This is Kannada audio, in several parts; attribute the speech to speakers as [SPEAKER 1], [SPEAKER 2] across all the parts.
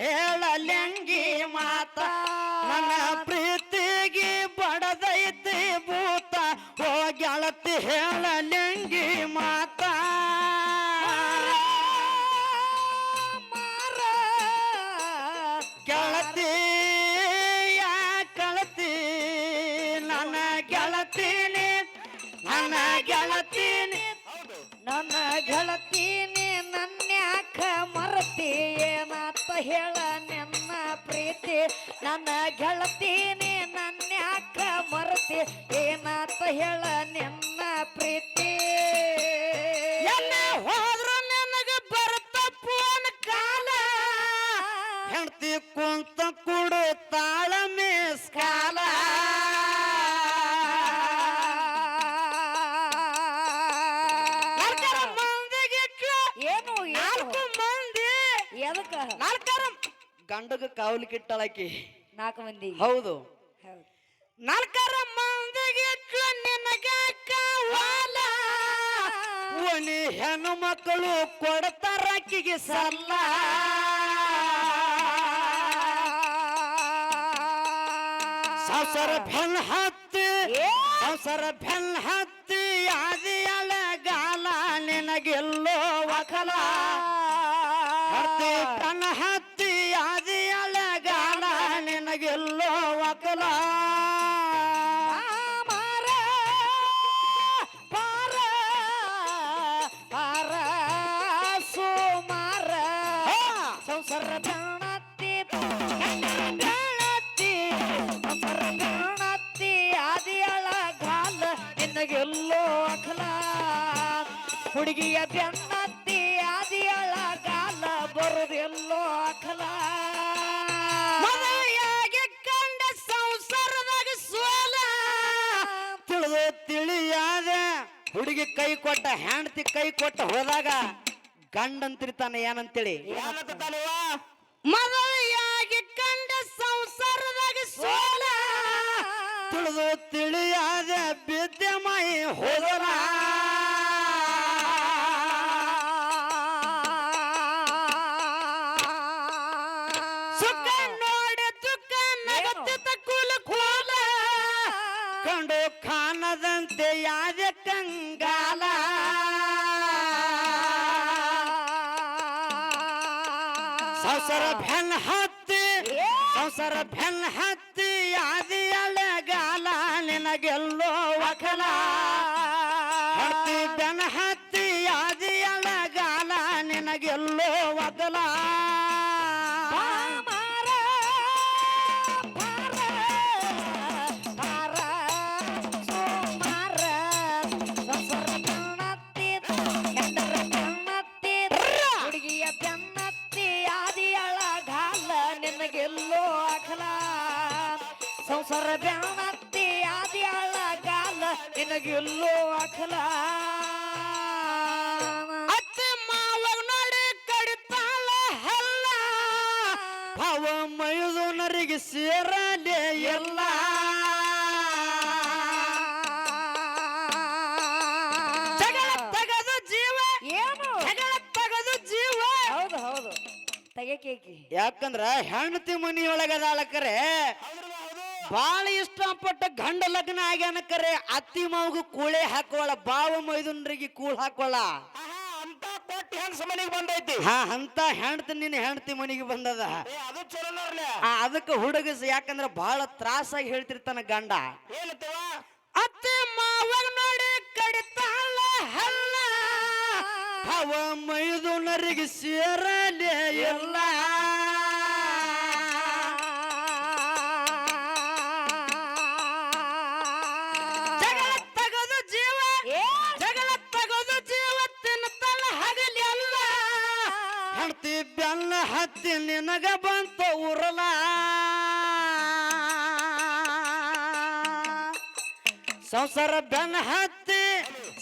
[SPEAKER 1] ಹೇಳಲೆಂಗಿ ಮಾತ, ನನ್ನ ಪ್ರೀತಿಗೆ ಬಡದೈತಿ ಭೂತ, ಓ ಗೆಳತಿ ಹೇಳಲೆಂಗಿ ಮಾತ. ಗೆಳತಿ, ಯಾ ಕಳತಿ ನನ್ನ ಗೆಳತೀನಿ ನನ್ನ ಗೆಳತೀನಿ
[SPEAKER 2] ನನ್ನ ಗೆಳತೀನಿ ಹೇಳ ನನ್ನ ಪ್ರೀತಿ ನನ್ನ ಗೆಳತೀನಿ ನನ್ಯಾಕ ಮರತಿ ಏನಾತ ಹೇಳ ನಿನ್ನ ಪ್ರೀತಿ.
[SPEAKER 1] ಗಂಡಗ ಕಾವಲಿ ಕಿಟ್ಟಳಕಿ
[SPEAKER 2] ನಾಲ್ಕು ಮಂದಿ.
[SPEAKER 1] ಹೌದು. ನಾಲ್ಕರ ಮಂದಿಗೆ ನಿನಗ ಕಾವಾಲ ಒಣಿ ಹೆಣ್ಣು ಮಕ್ಕಳು ಕೊಡ್ತಾರ ಅಕ್ಕಿಗೆ ಸಲ್ಲ. ಸಸರ ಬೆನ್ ಹತ್ತಿ ಸಸರ ಬೆನ್ ಹತ್ತಿ ಆದಿಯಳ ಗಾಲ ನಿನಗೆಲ್ಲೋ ವಕಲ ಹತ್ತಿ ತನ್ನ ಹತ್ತಿ ನಿನಗೆಲ್ಲೋ ವಕಲ
[SPEAKER 2] ಮಾರ ಪಾರ ಪಾರ, ಸೋಮಾರ. ಸಂಸಾರ ಬೆಣತಿ ಬೆಣತಿ ಸಂಸಾರ ಬೆಣತಿ ಆದಿಯಳ ಗಾಲ, ನಿನಗೆಲ್ಲೋ ಅಖಲ ಹುಡುಗಿಯ ಬೆನ್ನತ್ತಿ
[SPEAKER 1] ಹುಡುಗಿ ಕೈ ಕೊಟ್ಟ ಹೆಂಡತಿ ಕೈ ಕೊಟ್ಟ ಹೋದಾಗ ಗಂಡಂತಿರ್ತಾನೆ ಏನಂತೇಳಿ? ಮದುವೆಯಾಗಿ ಕಂಡ ಸಂಸಾರದಾಗ ಸೋಲ. ತಿಳಿದು ತಿಳಿಯಾದ ಬಿದ್ದೆ ಮೈ ಹೋದರ ಸಂಸಾರ ಬೆನ್ ಹತ್ತಿ, ಸಂಸಾರ ಬೆನ್ ಹತ್ತಿ ಆದಿಯಲೆ ಗಾಲ ನಿನಗೆಲ್ಲೋ ವಕಲ ಹತ್ತಿ ಬೆನ್ ಹತ್ತಿ ಆದಿಯಲೆ ಗಾಲ ನಿನಗೆಲ್ಲೋ ವಕಲ
[SPEAKER 2] ನಿನಗೆಲ್ಲೋ ಅಖಲ. ಸಂಸಾರ ಬ್ಯಾಣತ್ತಿ ಆದ್ಯಾಳ ಕಾಲ ನಿನಗೆಲ್ಲೋ ಅಖಲ.
[SPEAKER 1] ಅತ್ತೆ ಮಾವ ನೋಡಿ ಕಡಿತಾಳ ಹಲ್ಲ. ಅವ ಮೈದುನರಿಗೆ ಸೇರಲೇ ಎಲ್ಲ
[SPEAKER 2] ತೆಗೆಕೇಕಿ
[SPEAKER 1] ಯಾಕಂದ್ರ ಹೆಂಡತಿ ಮನಿಯೊಳಗ ಅದಾಳಕರೆ ಬಾಳ ಇಷ್ಟಪಟ್ಟ ಗಂಡ ಲಗ್ನ ಆಗ್ಯಾನ ಕರೆ ಅತ್ತಿ ಮಾವಿಗೆ ಕೂಳೆ ಹಾಕೋಳ ಬಾವ ಮೈದುನರಿಗೆ ಕೂಳ್ ಹಾಕೋಳ.
[SPEAKER 3] ಅಂತ ಕೊಟ್ಟು ಹೆಂಗ್ ಮನೆಗೆ ಬಂದೈತಿ.
[SPEAKER 1] ಹಾ ಅಂತ ಹೆಂಡತಿ ನಿನ್ನ ಹೆಂಡತಿ ಮನಿಗೆ ಬಂದದ.
[SPEAKER 3] ಏ ಅದು
[SPEAKER 1] ಚಲೋ ಅದಕ್ಕೆ ಹುಡುಗಸ ಯಾಕಂದ್ರ ಬಹಳ ತ್ರಾಸಾಗಿ ಹೇಳ್ತಿರ್ತಾನ ಗಂಡ.
[SPEAKER 3] ಏನತ್ತವ
[SPEAKER 1] ಅತ್ತೆ ಮಾವಾಗ ನೋಡಿ ಕಡಿತಾಳ ಹಲ್ಲ ಅವ ಮೈದುನರಿಗೆ ಸೇರಲೇ ಇಲ್ಲ ಬೆಲ್ಲ ಹತ್ತಿ ನಿನಗ ಬಂತ ಉರಲ ಸಂಸಾರ ಬೆನ್ನ ಹತ್ತಿ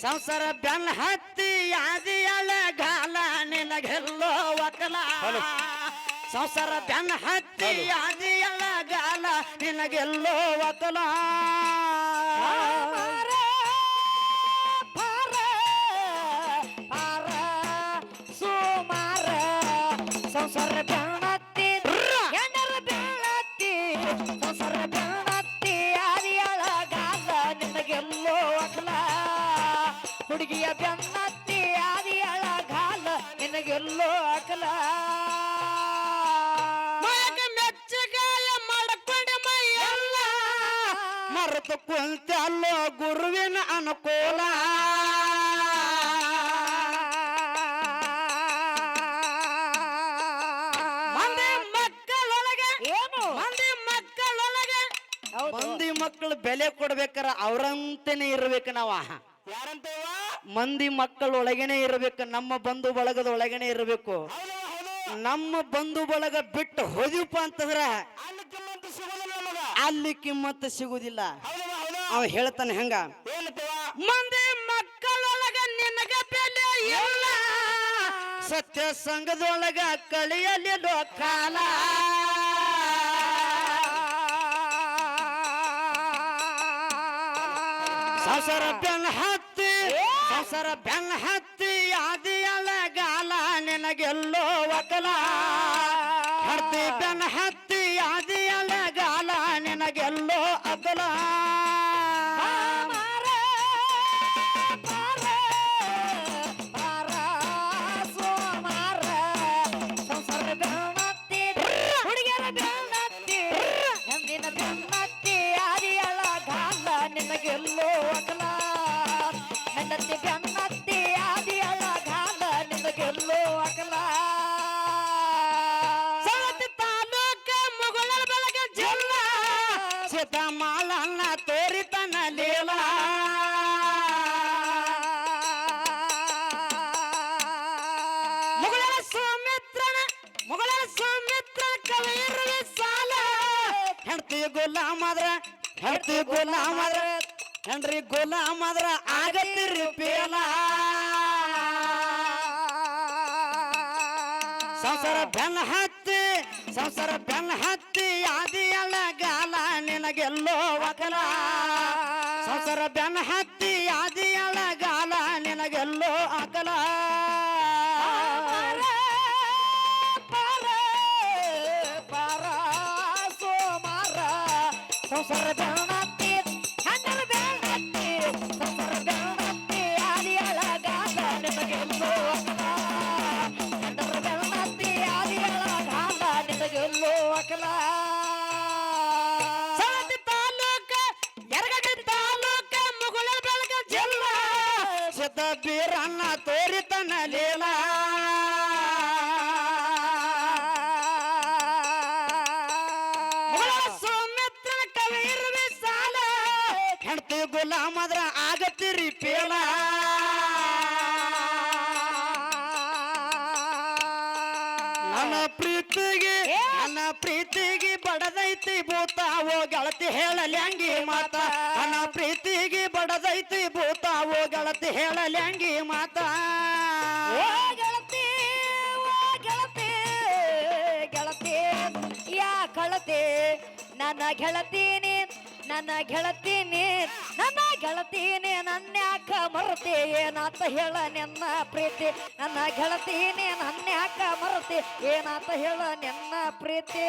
[SPEAKER 1] ಸಂಸಾರ ಬೆನ್ನ ಹತ್ತಿ ಯಾದಿಯಳ ಗಾಲ ನಿನಗೆಲ್ಲೋ ಒಕಲ ಸಂಸಾರ ಬೆನ್ನ ಹತ್ತಿ ಯಾದಿಯಳ ಗಾಲ ನಿನಗೆಲ್ಲೋ ವಕಲ ಕುಂತಲ್ಲೋ ಗುರುವಿನ ಅನುಕೂಲ. ಮಂದಿ ಮಕ್ಕಳು ಬೆಲೆ ಕೊಡ್ಬೇಕಾರ ಅವ್ರಂತೆನೆ ಇರ್ಬೇಕು ನಾವ.
[SPEAKER 3] ಯಾರಂತ
[SPEAKER 1] ಮಂದಿ ಮಕ್ಕಳೊಳಗೇನೆ ಇರ್ಬೇಕು ನಮ್ಮ ಬಂಧು ಬಳಗದ ಒಳಗೇನೆ ಇರ್ಬೇಕು. ನಮ್ಮ ಬಂಧು ಬಳಗ ಬಿಟ್ಟು ಹೋದಿಪ್ಪ ಅಂತಂದ್ರ
[SPEAKER 3] ಅಲ್ಲಿ ಕಿಮ್ಮತ್ತು ಸಿಗುದಿಲ್ಲ
[SPEAKER 1] ಅವ ಹೇಳ್ತಾನೆ ಹೆಂಗ? ಮಂದಿ ಮಕ್ಕಳೊಳಗ ನಿನಗ ಬೆಲೆ ಇಲ್ಲ. ಸತ್ಯ ಸಂಘದೊಳಗ ಕಳಿಯಲಿ ಕಾಲ ಸಸರ ಬೆನ್ ಹತ್ತಿ ಸಸರ ಬೆನ್ ಹತ್ತಿ ಆದಿಯಲ್ಲ ಗಾಲ ನಿನಗೆಲ್ಲೋ ಒಕಲ ಹತ್ತಿ ಬೆನ್ ಹತ್ತಿ ಆದಿಯಲ್ಲ ಗಾಲ ನಿನಗೆಲ್ಲೋ ಅಗಲ.
[SPEAKER 2] ಹೆಂಡತಿ
[SPEAKER 1] ಗುಲಾಮದ್ರ ಹೆಂಡ್ರಿ ಗುಲಾಮದ್ರ ಆಗತ್ತಿರಿ ಪೇಲ. ಸಂಸಾರ ಬೆನ್ನ ಹತ್ತಿ ಸಂಸಾರ ಬೆನ್ನ ಹತ್ತಿ ಆದಿಯಲ್ಲ ಗಾಲ ನಿನಗೆಲ್ಲೋ ಒಕಲ ಸಂಸಾರ ಬೆನ್ನ ಹತ್ತಿ ಆದಿಯಲ್ಲ ಗಾಲ ನಿನಗೆಲ್ಲೋ ಅಕಲ
[SPEAKER 2] ಸಂಸಾರ
[SPEAKER 1] ಗುಲಾಮದ್ರ ಆಗತ್ತಿರಿ ಪೇಲ ನನ್ನ ಪ್ರೀತಿಗೆ ನನ್ನ ಪ್ರೀತಿಗೆ ಬಡದೈತಿ ಭೂತ. ಓ ಗೆಳತಿ ಹೇಳಲ್ಯಾಂಗಿ ಮಾತ. ನನ್ನ ಪ್ರೀತಿಗೆ ಬಡದೈತಿ ಭೂತ. ಓ ಗೆಳತಿ ಹೇಳಲ್ಯಾಂಗಿ ಮಾತ.
[SPEAKER 2] ಓ ಗೆಳತಿ ಓ ಗೆಳತಿ ಗೆಳತಿ ಯಾ ಕಳತಿ ನನ್ನ ಗೆಳತೀನಿ ನನ್ನ ಗೆಳತೀನಿ ನನ್ನ ಗೆಳತೀನಿ, ನನ್ನ ಯಾಕ ಮರತಿ? ಏನಾತ ಹೇಳ ನಿನ್ನ ಪ್ರೀತಿ? ನನ್ನ ಗೆಳತೀನಿ, ನನ್ನ ಯಾಕ ಮರತಿ? ಏನಾತ ಹೇಳ ನಿನ್ನ ಪ್ರೀತಿ?